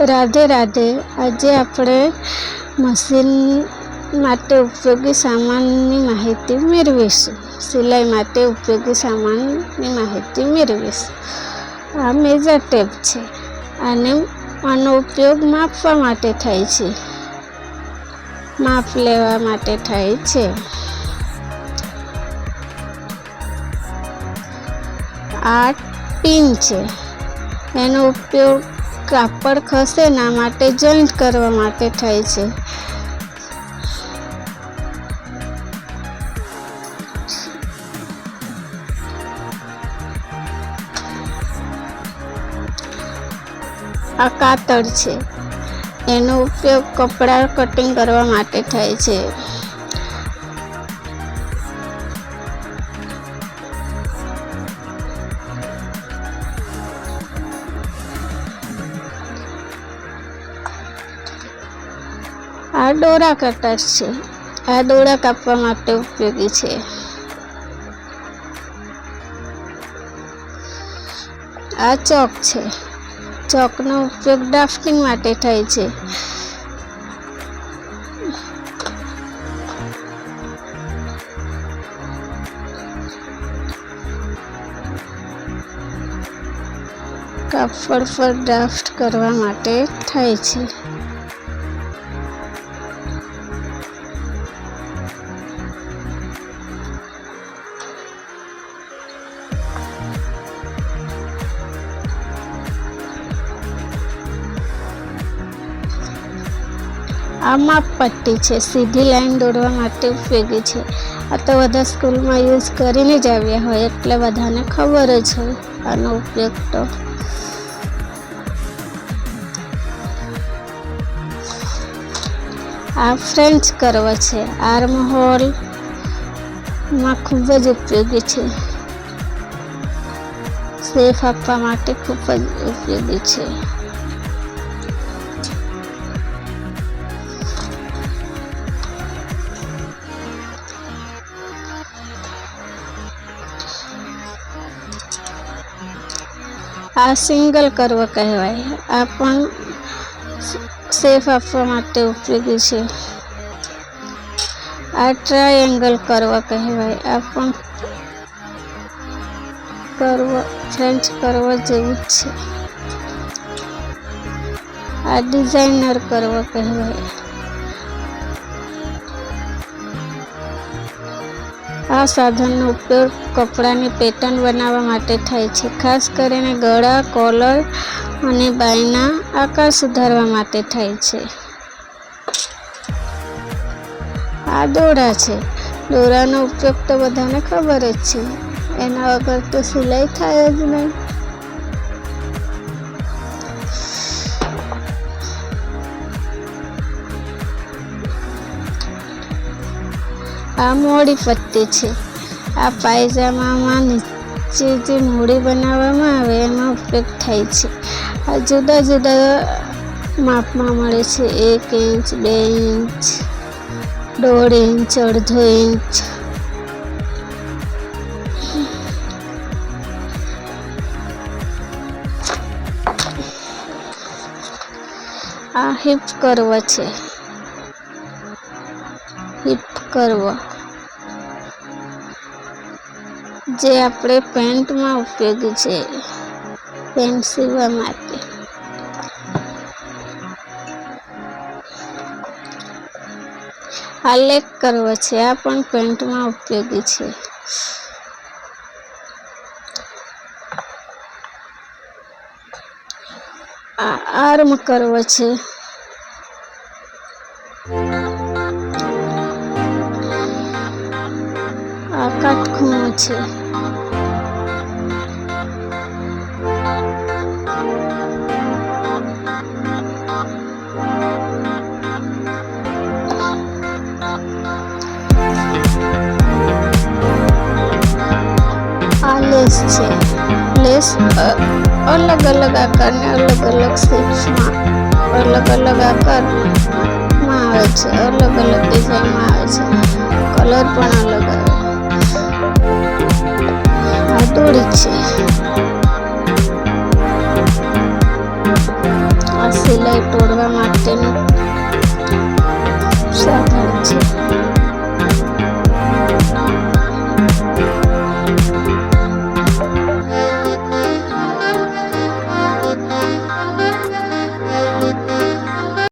રાધે રાધે, આજે આપણે મશીન માટે ઉપયોગી સામાનની માહિતી મેળવીશું. સિલાઈ માટે ઉપયોગી સામાનની માહિતી મેળવીશું. આ મેજર ટેપ છે. અને આનો ઉપયોગ માપવા માટે થાય છે. માપ લેવા માટે થાય છે. આ પિન છે. એનો ઉપયોગ કાપડ ખસે ના માટે જોઈન્ટ કરવા માટે થાય છે. આ કાતર છે. એનો ઉપયોગ કપડાં કટિંગ કરવા માટે થાય છે. દોરા કટર છે. આ દોરા કાપવા માટે ઉપયોગી છે. આ ચોક છે. ચોકનો ઉપયોગ ડ્રાફ્ટિંગ માટે થાય છે. કાપડ પર ડ્રાફ્ટ કરવા માટે થાય છે. આ માપ પટ્ટી છે. સીધી લાઈન દોરવા માટે ઉપયોગી છે. આ તો બધા સ્કૂલમાં યુઝ કરીને જ આવ્યા હોય, એટલે બધાને ખબર જ હોય આનો ઉપયોગ તો. આ ફ્રેન્ચ કર્વ છે. આર્મ હોલમાં ખૂબ જ ઉપયોગી છે. સેફ આપવા માટે ખૂબ જ ઉપયોગી છે. આ સિંગલ કર્વ કહેવાય. આ પણ સેફ આપવા માટે ઉપયોગી છે. આ ટ્રાયેંગલ કર્વ કહેવાય. આ પણ કર્વ, ફ્રેન્ચ કર્વ જેવું જ છે. આ ડિઝાઇનર કર્વ કહેવાય. આ સાધનનો ઉપયોગ કપડાની પેટર્ન બનાવવા માટે થાય છે. ખાસ કરીને ગળા, કોલર અને બાયના આકાર સુધારવા માટે થાય છે. આ દોરા છે. દોરાનો ઉપયોગ તો બધાને ખબર જ છે. એના વગર તો સિલાઈ થાય જ નહીં. આ મોડી પત્તી છે. આ પાયજામામાં નીચે જે મોડી બનાવવામાં આવે એનો ઉપયોગ થાય છે. આ જુદા જુદા માપમાં મળે છે. એક ઇંચ, બે ઇંચ, દોઢ ઇંચ, અડધો ઇંચ. આ હિપ કર્વ છે. હિપ કરવા. જે આપણે પેન્ટમાં ઉપયોગી છે પેન્ટ સીવવા માટે. આલેખ કરવો છે, આ પણ પેન્ટમાં ઉપયોગી છે. આર્મ કરવો છે. કાટખૂણો છે આ લેસ છે લેસ અ- અલગ અલગ આકારને અલગ અલગ શેપ્સમાં અલગ અલગ આકારમાં આવે છે અલગ અલગ ડિઝાઇનમાં આવે છે કલર પણ અલગ આવે આ દોરી છે આ સિલાઈ સિલાઈ